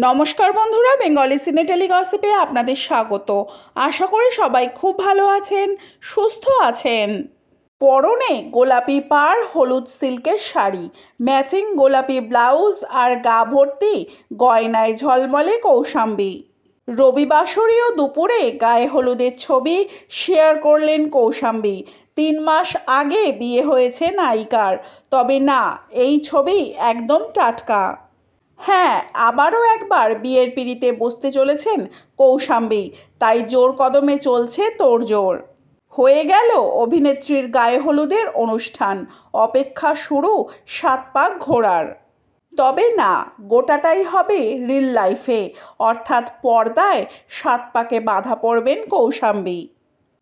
নমস্কার বন্ধুরা, বেঙ্গলি সিনেটেলি গসিপে আপনাদের স্বাগত। আশা করি সবাই খুব ভালো আছেন, সুস্থ আছেন। পরনে গোলাপি পার, হলুদ সিল্কের শাড়ি। ম্যাচিং গোলাপি ব্লাউজ আর গা ভর্তি, গয়নায় ঝলমলে কৌশাম্বী। রবিবাসরীয় দুপুরে গায়ে হলুদের ছবি শেয়ার করলেন কৌশাম্বী। তিন মাস আগে বিয়ে হয়েছে নায়িকার। তবে না, এই ছবি একদম টাটকা। হ্যাঁ আবারও একবার বিয়ের পিড়িতে বসতে চলেছেন কৌশাম্বী। তাই জোর কদমে চলছে তোড়জোড় হয়ে গেল অভিনেত্রীর গায়ে হলুদের অনুষ্ঠান। অপেক্ষা শুরু সাত পাক ঘোরার। তবে না, গোটাটাই হবে রিল লাইফে অর্থাৎ পর্দায় সাত পাকে বাধা পড়বেন কৌশাম্বী।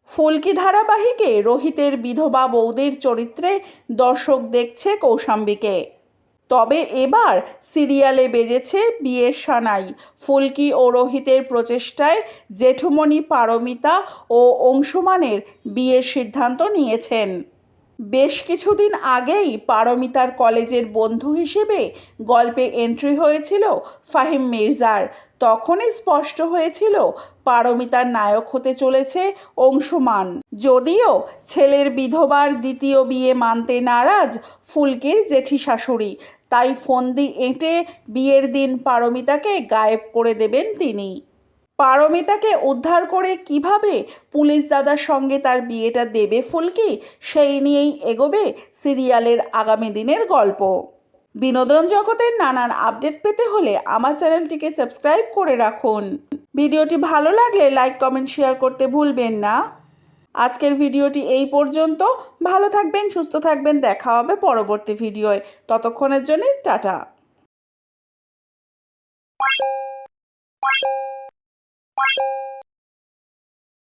ফুলকি ধারাবাহিকে রোহিতের বিধবা বৌদির চরিত্রে দর্শক দেখছে কৌশাম্বীকে। তবে এবার সিরিয়ালে বেজেছে বিয়ের সানাই। ফুলকি ও রোহিতের প্রচেষ্টায় জেঠুমণি পারমিতা ও অংশুমানের বিয়ের সিদ্ধান্ত নিয়েছেন। বেশ কিছুদিন আগেই পারমিতার কলেজের বন্ধু হিসেবে গল্পে এন্ট্রি হয়েছিল ফাহিম মির্জার। তখনই স্পষ্ট হয়েছিল পারমিতার নায়ক হতে চলেছে অংশুমান। যদিও ছেলের বিধবার দ্বিতীয় বিয়ে মানতে নারাজ ফুলকির জেঠি শাশুড়ি তাই ফন্দি এঁটে বিয়ের দিন পারমিতাকে গায়েব করে দেবেন তিনি। পারমিতাকে উদ্ধার করে কীভাবে পুলিশ দাদার সঙ্গে তার বিয়েটা দেবে ফুলকি, সেই নিয়েই এগোবে সিরিয়ালের আগামী দিনের গল্প। বিনোদন জগতের নানান আপডেট পেতে হলে আমার চ্যানেলটিকে সাবস্ক্রাইব করে রাখুন। ভিডিওটি ভালো লাগলে লাইক, কমেন্ট, শেয়ার করতে ভুলবেন না। আজকের ভিডিওটি এই পর্যন্ত। ভালো থাকবেন, সুস্থ থাকবেন। দেখা হবে পরবর্তী ভিডিওয়। ততক্ষণের জন্য টাটা।